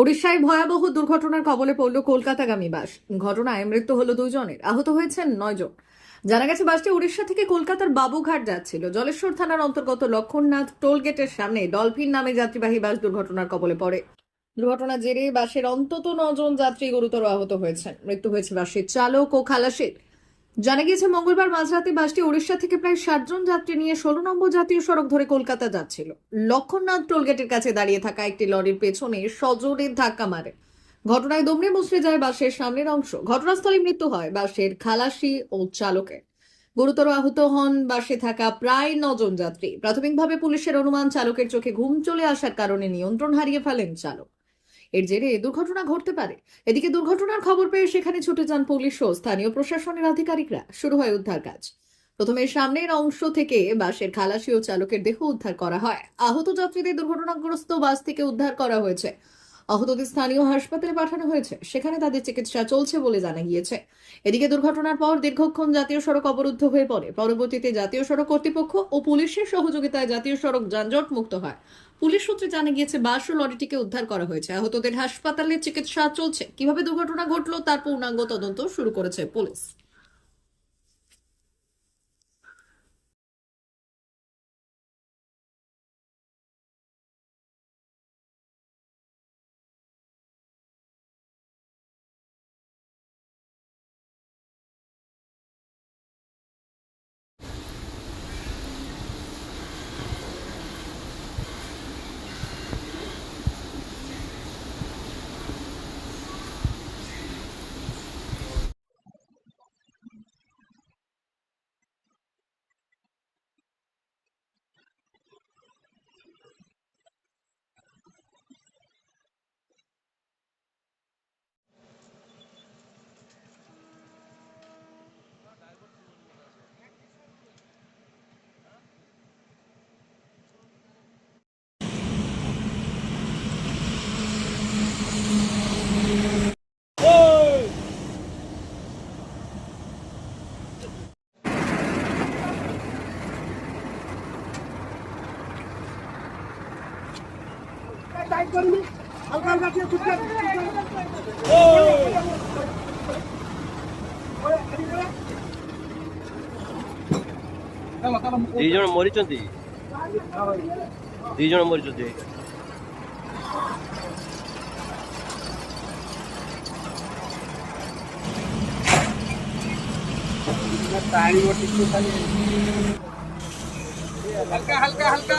ওড়িশায় ভয়াবহ দুর্ঘটনার কবলে পড়ল কলকাতাগামী বাস। ঘটনায় মৃত্যু হলো দুজনের। আহত হয়েছেন নয়জন জানা। গেছে, বাসটি উড়িষ্যা থেকে কলকাতার বাবুঘাট যাচ্ছিল। জলেশ্বর থানার অন্তর্গত লক্ষণনাথ টোল গেটের সামনে ডলফিন নামে যাত্রীবাহী বাস দুর্ঘটনার কবলে পড়ে। দুর্ঘটনার জেরে বাসের অন্তত নজন যাত্রী গুরুতর আহত হয়েছেন। মৃত্যু হয়েছে বাসের চালক ও খালাসির। জানা গিয়েছে, মঙ্গলবার মাঝরাতে বাসটি উড়িষ্যা থেকে প্রায় ষাটজন যাত্রী নিয়ে ষোলো নম্বর জাতীয় সড়ক ধরে কলকাতা যাচ্ছিল। লক্ষণনাথ টোলগেটের কাছে দাঁড়িয়ে থাকা একটি লরির পেছনে সজোরে ধাক্কা মারে। ঘটনায় দমড়ে মুচড়ে যায় বাসের সামনের অংশ। ঘটনাস্থলে মৃত্যু হয় বাসের খালাসি ও চালকের। গুরুতর আহত হন বাসে থাকা প্রায় নজন যাত্রী। প্রাথমিকভাবে পুলিশের অনুমান, চালকের চোখে ঘুম চলে আসার কারণে নিয়ন্ত্রণ হারিয়ে ফেলেন চালক। এর জেরে দুর্ঘটনা ঘটতে পারে। এদিকে দুর্ঘটনার খবর পেয়ে সেখানে ছুটে যান পুলিশ ও স্থানীয় প্রশাসনের আধিকারিকরা। শুরু হয় উদ্ধার কাজ। প্রথমে সামনের অংশ থেকে বাসের খালাসি ও চালকের দেহ উদ্ধার করা হয়। আহত যাত্রীদের দুর্ঘটনাগ্রস্ত বাস থেকে উদ্ধার করা হয়েছে। আহতদের স্থানীয় হাসপাতালে পাঠানো হয়েছে। সেখানে তাদের চিকিৎসা চলছে বলে জানা গিয়েছে। এদিকে দুর্ঘটনার পর দীর্ঘক্ষণ জাতীয় সড়ক অবরুদ্ধ হয়ে পড়ে। পরবর্তীতে জাতীয় সড়ক কর্তৃপক্ষ ও পুলিশের সহযোগিতায় জাতীয় সড়ক যানজট মুক্ত হয়। পুলিশ সূত্রে জানা গিয়েছে বাস ও লরিটিকে উদ্ধার করা হয়েছে। আহতদের হাসপাতালে চিকিৎসা চলছে। কীভাবে দুর্ঘটনা ঘটলো তার পূর্ণাঙ্গ তদন্ত শুরু করেছে পুলিশ। টাইট করে নি হালকা হালকা দিয়ে চুপ করে ଦି ଜଣ ମରିଛନ୍ତି ଦି ଜଣ ମରିଛନ୍ତି ପାଣି ବଟିକୁ ଖାଲି हल्का हल्का हल्का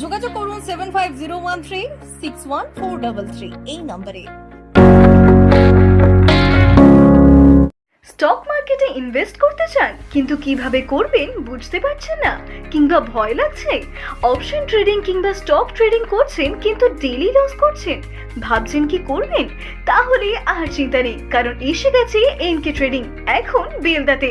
যোগাযোগ করুন seven five zero one three six one four double three এই নম্বরে। স্টক মার্কেটে ইনভেস্ট করতে চান, কিন্তু কীভাবে করবেন বুঝতে পারছেন না, কিংবা ভয় লাগছে? অপশন ট্রেডিং কিংবা স্টক ট্রেডিং করছেন, কিন্তু ডেলি লস করছেন। ভাবছেন কি করবেন? তাহলে আর চিন্তা নেই, কারণ এসে গেছে এনকে ট্রেডিং এখন বেলদাতে।